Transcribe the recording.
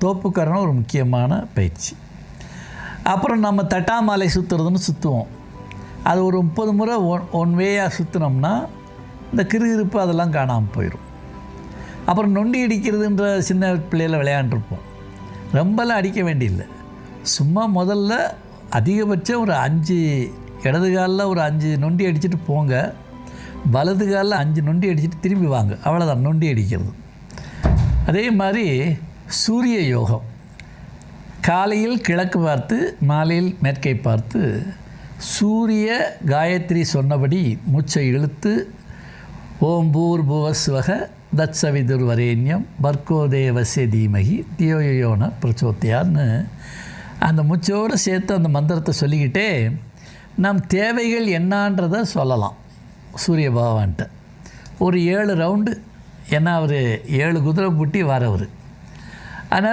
தோப்புக்கரணம் ஒரு முக்கியமான பயிற்சி. அப்புறம் நம்ம தட்டாமலை சுற்றுறதுன்னு சுற்றுவோம் அது ஒரு முப்பது முறை ஒன் ஒன் வேயாக சுற்றினோம்னா இந்த கிறுகிறுப்பு அதெல்லாம் காணாமல் போயிடும் அப்புறம் நொண்டி அடிக்கிறதுன்ற சின்ன பிள்ளையில் விளையாண்டுருப்போம். ரொம்பலாம் அடிக்க வேண்டியதில்லை சும்மா முதல்ல அதிகபட்சம் ஒரு அஞ்சு இடது காலில் ஒரு அஞ்சு நொண்டி அடிச்சுட்டு போங்க. வலது காலில் அஞ்சு நொண்டி அடிச்சுட்டு திரும்பி வாங்க. அவ்வளோதான் நொண்டி அடிக்கிறது. அதே மாதிரி சூரிய யோகம் காலையில் கிழக்கு பார்த்து மாலையில் மேற்கை பார்த்து சூரிய காயத்ரி சொன்னபடி மூச்சை இழுத்து ஓம் பூர் புவஸ்வக தத்சவிதுர் வரேண்யம் பர்கோதேவசே தீமகி தியோயோன பிரச்சோத்தியார்னு அந்த மூச்சோடு சேர்த்து அந்த மந்திரத்தை சொல்லிக்கிட்டே நம் தேவைகள் என்னான்றதை சொல்லலாம். சூரிய பகவான்கிட்ட. ஒரு ஏழு ரவுண்டு ஏன்னா அவர் ஏழு குதிரை பூட்டி வரவர். And I